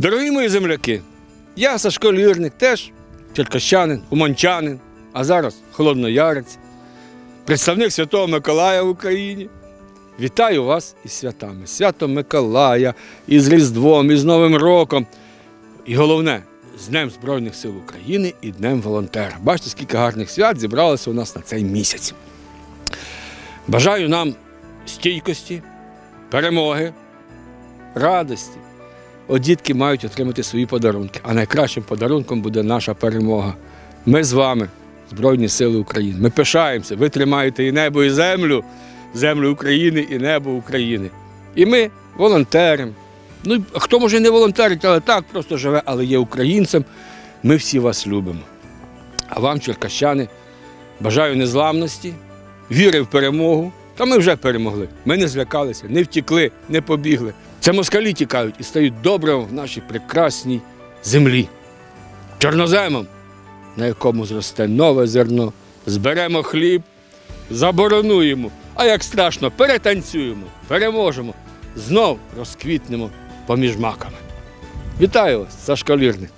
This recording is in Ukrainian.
Дорогі мої земляки, я Сашко Лірник, теж черкащанин, уманчанин, а зараз холодноярець, представник Святого Миколая в Україні. Вітаю вас із святами, свято Миколая, із Різдвом, із Новим роком. І головне, з Днем Збройних сил України і Днем волонтера. Бачите, скільки гарних свят зібралося у нас на цей місяць. Бажаю нам стійкості, перемоги, радості. От дітки мають отримати свої подарунки. А найкращим подарунком буде наша перемога. Ми з вами, Збройні Сили України. Ми пишаємося, ви тримаєте і небо, і землю, землю України і небо України. І ми волонтеримо. Ну, хто може не волонтерить, але так просто живе, але є українцем. Ми всі вас любимо. А вам, черкащани, бажаю незламності, віри в перемогу. Та ми вже перемогли. Ми не злякалися, не втікли, не побігли. Це москалі тікають і стають добрим в нашій прекрасній землі. Чорноземом, на якому зросте нове зерно, зберемо хліб, заборонуємо, а як страшно, перетанцюємо, переможемо, знов розквітнемо поміж маками. Вітаю вас, Сашко Лірник.